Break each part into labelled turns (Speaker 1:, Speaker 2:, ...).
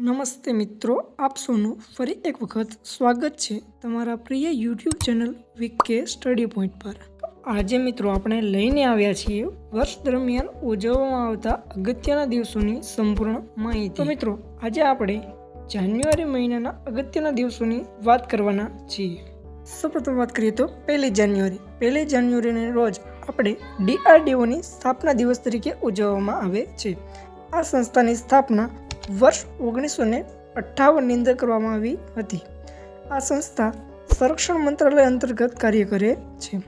Speaker 1: નમસ્તે મિત્રો આપ સૌનું ફરી એક વખત સ્વાગત છે તમારા પ્રિય YouTube channel V K study point પર આજે મિત્રો આપણે લઈને આવ્યા છીએ વર્ષ દરમિયાન ઉજવવામાં આવતા અગત્યના દિવસોની સંપૂર્ણ માહિતી મિત્રો આજે આપણે જાન્યુઆરી મહિનાના અગત્યના દિવસોની વાત કરવાના છીએ સૌપ્રથમ વાત કરીએ તો પહેલી જાન્યુઆરી પહેલી જાન્યુઆરીને રોજ આપણે ડીઆરડીઓની સ્થાપના દિવસ તરીકે ઉજવવામાં આવે છે આ સંસ્થાની સ્થાપના વર્ષ ઓગણીસો ને અઠ્ઠાવનની અંદર કરવામાં આવી હતી આ સંસ્થા સંરક્ષણ મંત્રાલય અંતર્ગત કાર્ય કરે છે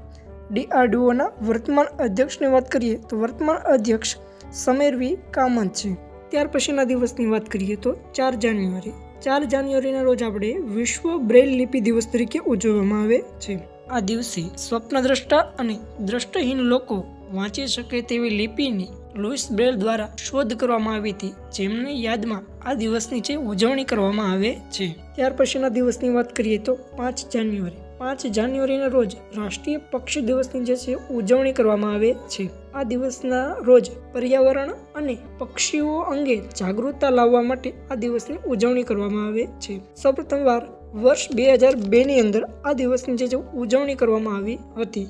Speaker 1: ડીઆરડીઓના વર્તમાન અધ્યક્ષની વાત કરીએ તો વર્તમાન અધ્યક્ષ સમેરવી કામંત છે ત્યાર પછીના દિવસની વાત કરીએ તો ચાર જાન્યુઆરી ચાર જાન્યુઆરીના રોજ આપણે વિશ્વ બ્રેલ લિપિ દિવસ તરીકે ઉજવવામાં આવે છે આ દિવસે સ્વપ્નદ્રષ્ટા અને દ્રષ્ટહીન લોકો વાંચી શકે તેવી લિપિની લુઇસ બ્રેલ દ્વારા શોધ કરવામાં આવી હતી જેમની યાદમાં આ દિવસની જે ઉજવણી કરવામાં આવે છે ત્યાર પછીના દિવસની વાત કરીએ તો પાંચ જાન્યુઆરી પાંચ જાન્યુઆરીના રોજ રાષ્ટ્રીય પક્ષી દિવસની જે છે ઉજવણી કરવામાં આવે છે આ દિવસના રોજ પર્યાવરણ અને પક્ષીઓ અંગે જાગૃતતા લાવવા માટે આ દિવસની ઉજવણી કરવામાં આવે છે સૌપ્રથમવાર વર્ષ બે હજાર બેની અંદર આ દિવસની જે ઉજવણી કરવામાં આવી હતી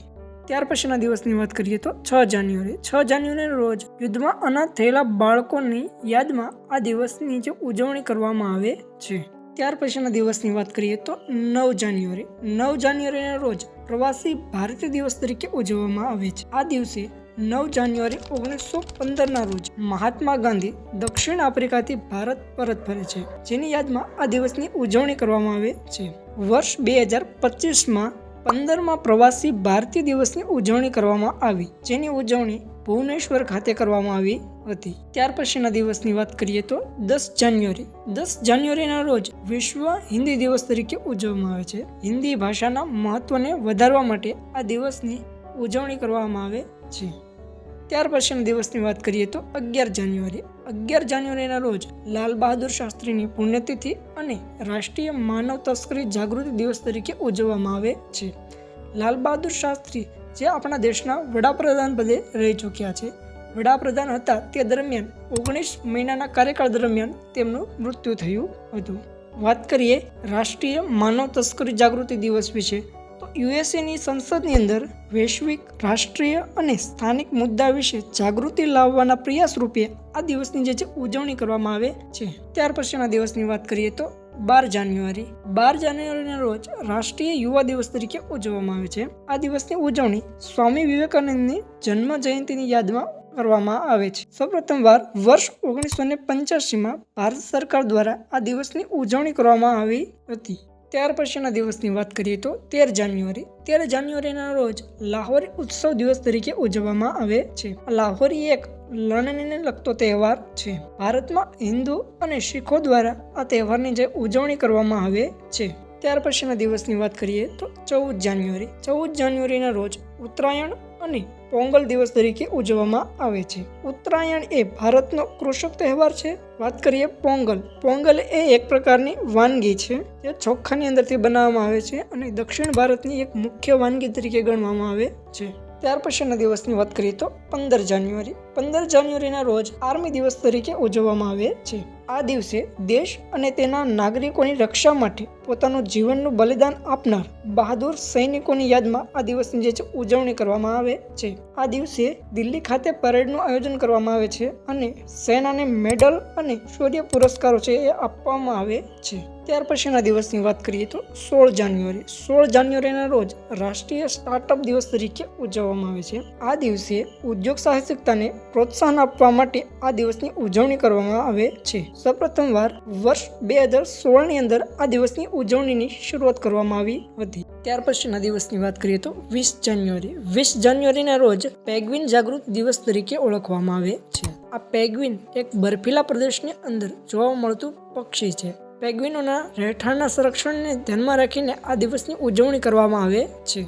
Speaker 1: ત્યાર પછીના દિવસની વાત કરીએ તો છ જાન્યુઆરી છ જાન્યુઆરી રોજ યુદ્ધમાં અનાથ થયેલા બાળકોની યાદમાં આ દિવસની જે ઉજવણી કરવામાં આવે છે ત્યાર પછીના દિવસની વાત કરીએ તો નવ જાન્યુઆરી નવ જાન્યુઆરીના રોજ પ્રવાસી ભારતીય દિવસ તરીકે ઉજવવામાં આવે છે આ દિવસે નવ જાન્યુઆરી ઓગણીસો પંદરના રોજ મહાત્મા ગાંધી દક્ષિણ આફ્રિકાથી ભારત પરત ફરે છે જેની યાદમાં આ દિવસની ઉજવણી કરવામાં આવે છે વર્ષ બે હજાર પચીસમાં પંદરમાં પ્રવાસી ભારતીય દિવસની ઉજવણી કરવામાં આવી જેની ઉજવણી ભુવનેશ્વર ખાતે કરવામાં આવી હતી ત્યાર પછીના દિવસની વાત કરીએ તો દસ જાન્યુઆરી દસ જાન્યુઆરીના રોજ વિશ્વ હિન્દી દિવસ તરીકે ઉજવવામાં આવે છે હિન્દી ભાષાના મહત્વને વધારવા માટે આ દિવસની ઉજવણી કરવામાં આવે છે ત્યાર પછીના દિવસની વાત કરીએ તો અગિયાર જાન્યુઆરી અગિયાર જાન્યુઆરીના રોજ લાલ બહાદુર શાસ્ત્રીની પુણ્યતિથિ અને રાષ્ટ્રીય માનવ તસ્કરી જાગૃતિ દિવસ તરીકે ઉજવવામાં આવે છે લાલ બહાદુર શાસ્ત્રી જે આપણા દેશના વડાપ્રધાન પદે રહી ચૂક્યા છે વડાપ્રધાન હતા તે દરમિયાન ઓગણીસ મહિનાના કાર્યકાળ દરમિયાન તેમનું મૃત્યુ થયું હતું વાત કરીએ રાષ્ટ્રીય માનવ તસ્કરી જાગૃતિ દિવસ વિશે યુએસએની સંસદની અંદર વૈશ્વિક રાષ્ટ્રીય અને સ્થાનિક મુદ્દા વિશે જાગૃતિ લાવવાના પ્રયાસ રૂપે આ દિવસની જે છે ઉજવણી કરવામાં આવે છે ત્યાર પછીના દિવસની વાત કરીએ તો બાર જાન્યુઆરી બાર જાન્યુઆરીના રોજ રાષ્ટ્રીય યુવા દિવસ તરીકે ઉજવવામાં આવે છે આ દિવસની ઉજવણી સ્વામી વિવેકાનંદની જન્મ જયંતિની યાદમાં કરવામાં આવે છે સૌપ્રથમ વાર વર્ષ ઓગણીસો ને પંચ્યાસીમાં ભારત સરકાર દ્વારા આ દિવસની ઉજવણી કરવામાં આવી હતી ત્યાર પછીના દિવસની વાત કરીએ તો તેર જાન્યુઆરી તેર જાન્યુઆરીના રોજ લાહોરી ઉત્સવ દિવસ તરીકે ઉજવવામાં આવે છે લાહોરી એક લણણીને લગતો તહેવાર છે ભારતમાં હિન્દુ અને શીખો દ્વારા આ તહેવારની જે ઉજવણી કરવામાં આવે છે ત્યાર પછીના દિવસની વાત કરીએ તો ચૌદ જાન્યુઆરી ચૌદ જાન્યુઆરીના રોજ ઉત્તરાયણ અને પોંગલ દિવસ તરીકે ઉજવવામાં આવે છે ઉત્તરાયણ એ ભારતનો કૃષક તહેવાર છે વાત કરીએ પોંગલ પોંગલ એ એક પ્રકારની વાનગી છે જે ચોખ્ખાની અંદરથી બનાવવામાં આવે છે અને દક્ષિણ ભારતની એક મુખ્ય વાનગી તરીકે ગણવામાં આવે છે ત્યાર પછીના દિવસની વાત કરીએ તો પંદર જાન્યુઆરી પંદર જાન્યુઆરીના રોજ આર્મી દિવસ તરીકે ઉજવવામાં આવે છે આ દિવસે દેશ અને તેના નાગરિકોની રક્ષા માટે પોતાનું જીવનનું બલિદાન આપનાર બહાદુર સૈનિકોની યાદમાં આ દિવસની જે છે ઉજવણી કરવામાં આવે છે આ દિવસે દિલ્હી ખાતે પરેડનું આયોજન કરવામાં આવે છે અને સેનાને મેડલ અને શૌર્ય પુરસ્કારો છે એ આપવામાં આવે છે ત્યાર પછીના દિવસની વાત કરીએ તો સોળ જાન્યુઆરી સોળ જાન્યુઆરીના રોજ રાષ્ટ્રીય સ્ટાર્ટઅપ દિવસ તરીકે ઉજવવામાં આવે છે આ દિવસે ઉદ્યોગ સાહસિકતાને પ્રોત્સાહન આપવા માટે આ દિવસની ઉજવણી કરવામાં આવે છે સૌપ્રથમ વાર વર્ષ બે હજાર સોળની અંદર આ દિવસની ઉજવણીની શરૂઆત કરવામાં આવી હતી ત્યાર પછીના દિવસની વાત કરીએ તો વીસ જાન્યુઆરી વીસ જાન્યુઆરીના રોજ પેગ્વિન જાગૃત દિવસ તરીકે ઓળખવામાં આવે છે આ પેગ્વિન એક બર્ફીલા પ્રદેશની અંદર જોવા મળતું પક્ષી છે પેગ્વિનોના રહેઠાણના સંરક્ષણને ધ્યાનમાં રાખીને આ દિવસની ઉજવણી કરવામાં આવે છે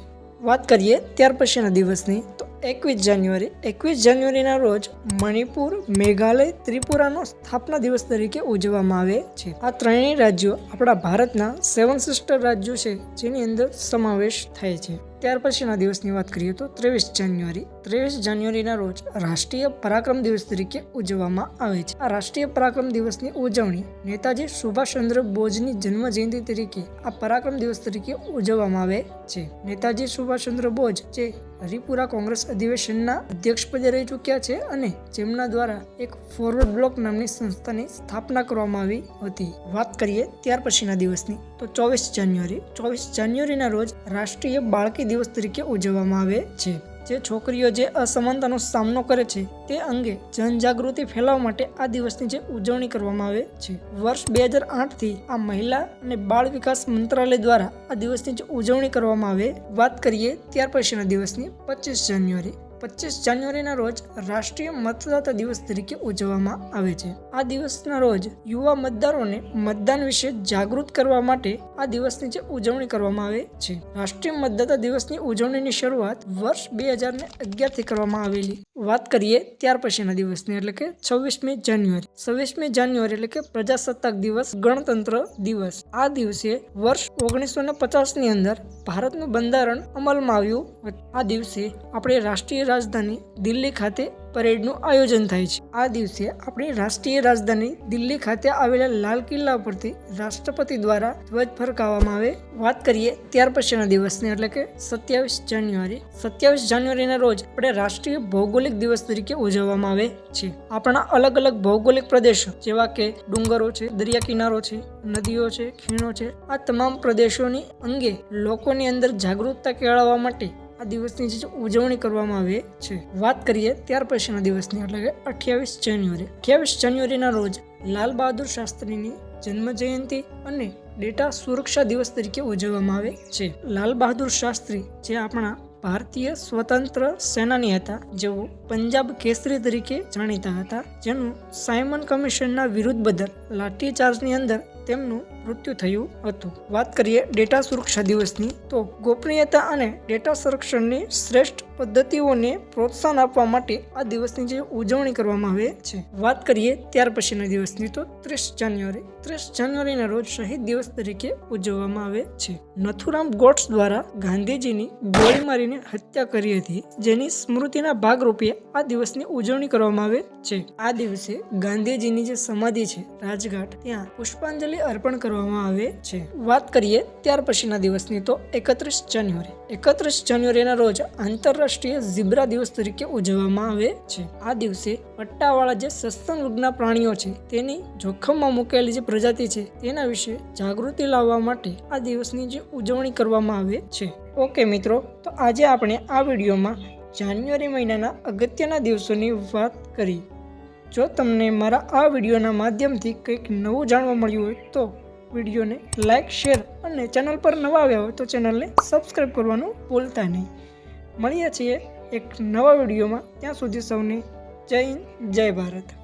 Speaker 1: વાત કરીએ ત્યાર પછીના દિવસની તો એકવીસ જાન્યુઆરી એકવીસ જાન્યુઆરીના રોજ મણિપુર મેઘાલય ત્રિપુરાનો સ્થાપના દિવસ તરીકે ઉજવવામાં આવે છે આ ત્રણેય રાજ્યો આપણા ભારતના સેવન સિસ્ટર રાજ્યો છે જેની અંદર સમાવેશ થાય છે ત્યાર પછીના દિવસની વાત કરીએ તો ત્રેવીસ જાન્યુઆરી ત્રેવીસ જાન્યુઆરીના રોજ રાષ્ટ્રીય પરાક્રમ દિવસ તરીકે ઉજવવામાં આવે છે આ રાષ્ટ્રીય પરાક્રમ દિવસની ઉજવણી નેતાજી સુભાષચંદ્ર બોઝની જન્મ જયંતિ તરીકે આ પરાક્રમ દિવસ તરીકે ઉજવવામાં આવે છે નેતાજી સુભાષચંદ્ર બોઝ જે હરિપુરા કોંગ્રેસ અધિવેશનના અધ્યક્ષપદે રહી ચૂક્યા છે અને જેમના દ્વારા એક ફોરવર્ડ બ્લોક નામની સંસ્થાની સ્થાપના કરવામાં આવી હતી વાત કરીએ ત્યાર પછીના દિવસની તો ચોવીસ જાન્યુઆરી ચોવીસ જાન્યુઆરીના રોજ રાષ્ટ્રીય બાળકી દિવસ તરીકે ઉજવવામાં આવે છે જે છોકરીઓ જે અસમાનતાનો સામનો કરે છે તે અંગે જનજાગૃતિ ફેલાવવા માટે આ દિવસની જે ઉજવણી કરવામાં આવે છે વર્ષ બે હજાર આઠથી આ મહિલા અને બાળ વિકાસ મંત્રાલય દ્વારા આ દિવસની જે ઉજવણી કરવામાં આવે વાત કરીએ ત્યાર પછીના દિવસની પચીસ જાન્યુઆરી પચીસ જાન્યુઆરીના રોજ રાષ્ટ્રીય મતદાતા દિવસ તરીકે ઉજવવામાં આવે છે આ દિવસના રોજ યુવા મતદારોને મતદાન વિશે જાગૃત કરવા માટે આ દિવસની જે ઉજવણી કરવામાં આવે છે રાષ્ટ્રીય મતદાતા દિવસની ઉજવણીની શરૂઆત વર્ષ બે હજાર ને અગિયારથી કરવામાં આવેલી વાત કરીએ ત્યાર પછીના દિવસની એટલે કે છવ્વીસમી જાન્યુઆરી છવ્વીસમી જાન્યુઆરી એટલે કે પ્રજાસત્તાક દિવસ ગણતંત્ર દિવસ આ દિવસે વર્ષ ઓગણીસો ને પચાસની અંદર ભારતનું બંધારણ અમલમાં આવ્યું આ દિવસે આપણે રાષ્ટ્રીય રાજધાની દિલ્હી ખાતે પરેડનું આયોજન થાય છે આ દિવસે આપણી રાષ્ટ્રીય રાજધાની દિલ્હી ખાતે આવેલા લાલ કિલ્લા પરથી રાષ્ટ્રપતિ દ્વારા ધ્વજ ફરકાવવામાં આવે વાત કરીએ ત્યાર પછીના દિવસની એટલે કે સત્યાવીસ જાન્યુઆરી સત્યાવીસ જાન્યુઆરીના રોજ આપણે રાષ્ટ્રીય ભૌગોલિક દિવસ તરીકે ઉજવવામાં આવે છે આપણા અલગ અલગ ભૌગોલિક પ્રદેશો જેવા કે ડુંગરો છે દરિયા કિનારો છે નદીઓ છે ખીણો છે આ તમામ પ્રદેશોની અંગે લોકોની અંદર જાગૃતતા કેળવવા માટે આ દિવસની જે ઉજવણી કરવામાં આવે છે વાત કરીએ ત્યાર પછીના દિવસની એટલે કે અઠ્યાવીસ જાન્યુઆરી અઠ્યાવીસ જાન્યુઆરીના રોજ લાલ બહાદુર શાસ્ત્રીની જન્મ જયંતી અને ડેટા સુરક્ષા દિવસ તરીકે ઉજવવામાં આવે છે લાલ બહાદુર શાસ્ત્રી જે આપણા ભારતીય સ્વતંત્ર સેનાની હતા જેઓ પંજાબ કેસરી તરીકે જાણીતા હતા જેનું સાયમન કમિશનના વિરુદ્ધ બદલ લાઠી ચાર્જની અંદર તેમનું મૃત્યુ થયું હતું વાત કરીએ ડેટા સુરક્ષા દિવસની તો ગોપનીયતા અને ડેટા સંરક્ષણની શ્રેષ્ઠ પદ્ધતિઓને પ્રોત્સાહન આપવા માટે આ દિવસની જે ઉજવણી કરવામાં આવે છે વાત કરીએ ત્યાર પછીના દિવસની તો ત્રીસ જાન્યુઆરી ત્રીસ જાન્યુઆરીના રોજ શહીદ દિવસ તરીકે ઉજવવામાં આવે છે નથુરામ ગોટ્સ દ્વારા ગાંધીજીની ગોળી મારીને હત્યા કરી હતી જેની સ્મૃતિના ભાગરૂપે આ દિવસની ઉજવણી કરવામાં આવે છે આ દિવસે ગાંધીજીની જે સમાધિ છે રાજઘાટ ત્યાં પુષ્પાંજલિ અર્પણ કરવા કરવામાં આવે છે વાત કરીએ ત્યાર પછીના દિવસની તો એકત્રીસ જાન્યુઆરી એકત્રીસ જાન્યુઆરીના રોજ આંતરરાષ્ટ્રીય ઝીબ્રા દિવસ તરીકે ઉજવવામાં આવે છે આ દિવસે પટ્ટાવાળા જે સસ્તન સસ્તનલગ્ન પ્રાણીઓ છે તેની જોખમમાં મૂકેલી જે પ્રજાતિ છે તેના વિશે જાગૃતિ લાવવા માટે આ દિવસની જે ઉજવણી કરવામાં આવે છે ઓકે મિત્રો તો આજે આપણે આ વિડીયોમાં જાન્યુઆરી મહિનાના અગત્યના દિવસોની વાત કરી જો તમને મારા આ વિડીયોના માધ્યમથી કંઈક નવું જાણવા મળ્યું હોય તો વિડીયોને લાઇક શેર અને ચેનલ પર નવા આવ્યા હોય તો ચેનલને સબસ્ક્રાઈબ કરવાનું ભૂલતા નહીં મળીએ છીએ એક નવા વિડીયોમાં ત્યાં સુધી સૌને જય હિન્દ જય ભારત